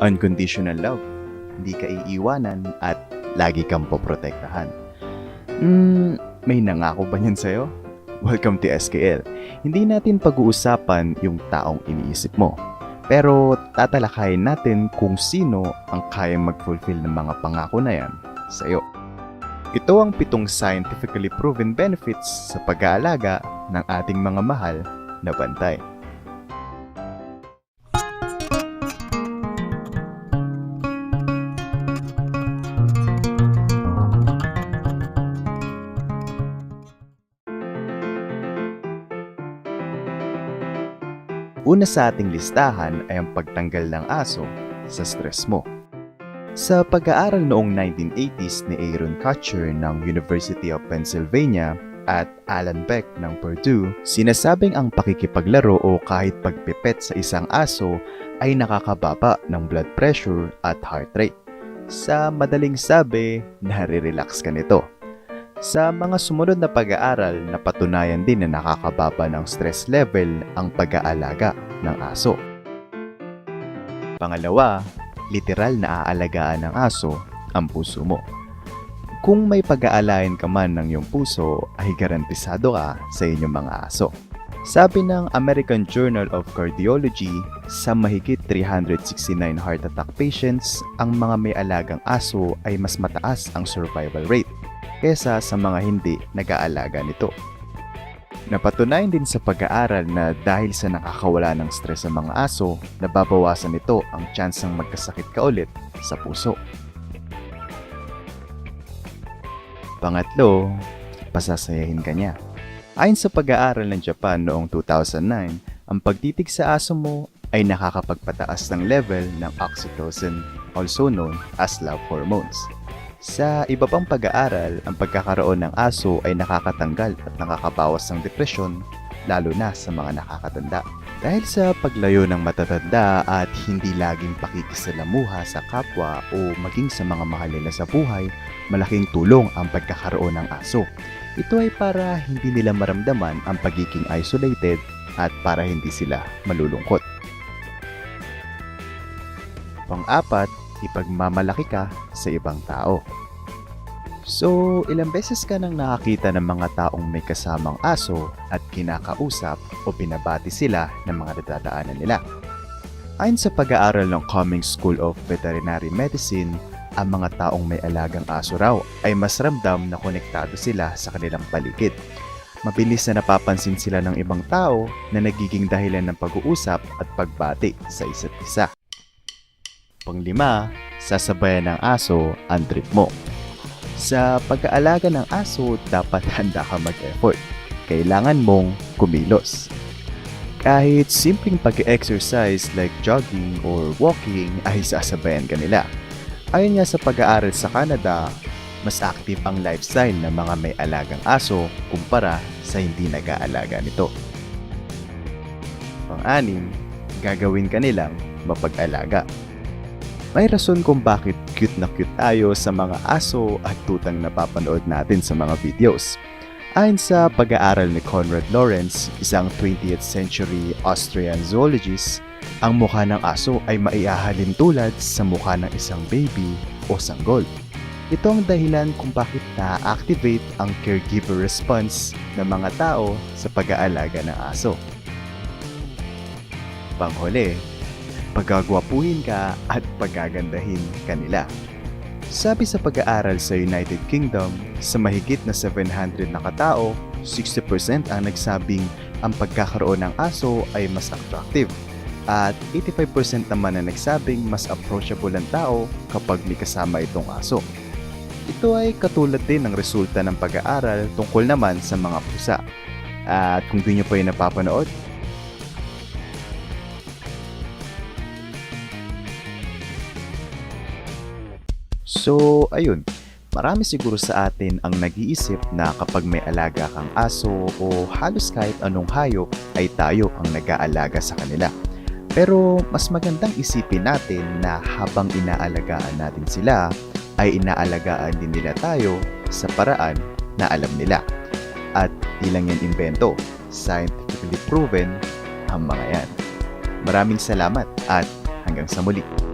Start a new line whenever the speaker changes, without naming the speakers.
unconditional love, hindi ka iiwanan at lagi kang poprotektahan. Hmm, may nangako ba niyan sa'yo? Welcome to SKL. Hindi natin pag-uusapan yung taong iniisip mo. Pero tatalakayin natin kung sino ang kayang mag-fulfill ng mga pangako na yan sa'yo. Ito ang pitong scientifically proven benefits sa pag-aalaga ng ating mga mahal na bantay. Una sa ating listahan ay ang pagtanggal ng aso sa stress mo. Sa pag-aaral noong 1980s ni Aaron Kutcher ng University of Pennsylvania at Alan Beck ng Purdue, sinasabing ang pakikipaglaro o kahit pagpipet sa isang aso ay nakakababa ng blood pressure at heart rate. Sa madaling sabi, nare-relax ka nito. Sa mga sumunod na pag-aaral, napatunayan din na nakakababa ng stress level ang pag-aalaga ng aso. Pangalawa, literal na aalagaan ng aso ang puso mo. Kung may pag-aalayan ka man ng iyong puso, ay garantisado ka sa inyong mga aso. Sabi ng American Journal of Cardiology, sa mahigit 369 heart attack patients, ang mga may alagang aso ay mas mataas ang survival rate kesa sa mga hindi nag-aalaga nito. Napatunayan din sa pag-aaral na dahil sa nakakawala ng stress sa mga aso, nababawasan nito ang tsansang magkasakit ka ulit sa puso. Pangatlo, pasasayahin ka niya. Ayon sa pag-aaral ng Japan noong 2009, ang pagtitig sa aso mo ay nakakapagpataas ng level ng oxytocin, also known as love hormones. Sa iba pang pag-aaral, ang pagkakaroon ng aso ay nakakatanggal at nakakabawas ng depresyon, lalo na sa mga nakakatanda. Dahil sa paglayo ng matatanda at hindi laging pakikisalamuha sa kapwa o maging sa mga mahal nila sa buhay, malaking tulong ang pagkakaroon ng aso. Ito ay para hindi nila maramdaman ang pagiging isolated at para hindi sila malulungkot. Pang-apat, ipagmamalaki ka sa ibang tao. So, ilang beses ka nang nakakita ng mga taong may kasamang aso at kinakausap o pinabati sila ng mga nadadaanan nila. Ayon sa pag-aaral ng Cummings School of Veterinary Medicine, ang mga taong may alagang aso raw ay mas ramdam na konektado sila sa kanilang paligid. Mabilis na napapansin sila ng ibang tao na nagiging dahilan ng pag-uusap at pagbati sa isa't isa. Panglima, sasabayan ng aso ang trip mo. Sa pag-aalaga ng aso, dapat handa ka mag-effort. Kailangan mong kumilos. Kahit simpleng pag-exercise like jogging or walking ay sasabayan ka nila. Ayon nga sa pag-aaral sa Canada, mas active ang lifestyle ng mga may alagang aso kumpara sa hindi nag-aalaga nito. Pang-anim, gagawin ka nilang mapag-alaga. May rason kung bakit cute na cute tayo sa mga aso at tutang napapanood natin sa mga videos. Ayon sa pag-aaral ni Conrad Lawrence, isang 20th century Austrian zoologist, ang mukha ng aso ay maiahalin tulad sa mukha ng isang baby o sanggol. Ito ang dahilan kung bakit na-activate ang caregiver response ng mga tao sa pag-aalaga ng aso. Panghuli, pagagwapuhin ka at pagagandahin kanila. Sabi sa pag-aaral sa United Kingdom, sa mahigit na 700 na katao, 60% ang nagsabing ang pagkakaroon ng aso ay mas attractive. At 85% naman na nagsabing mas approachable ang tao kapag may kasama itong aso. Ito ay katulad din ng resulta ng pag-aaral tungkol naman sa mga pusa. At kung di nyo pa yung napapanood, So, ayun. Marami siguro sa atin ang nag-iisip na kapag may alaga kang aso o halos kahit anong hayop ay tayo ang nag-aalaga sa kanila. Pero mas magandang isipin natin na habang inaalagaan natin sila, ay inaalagaan din nila tayo sa paraan na alam nila. At di lang yan invento, scientifically proven ang mga yan. Maraming salamat at hanggang sa muli.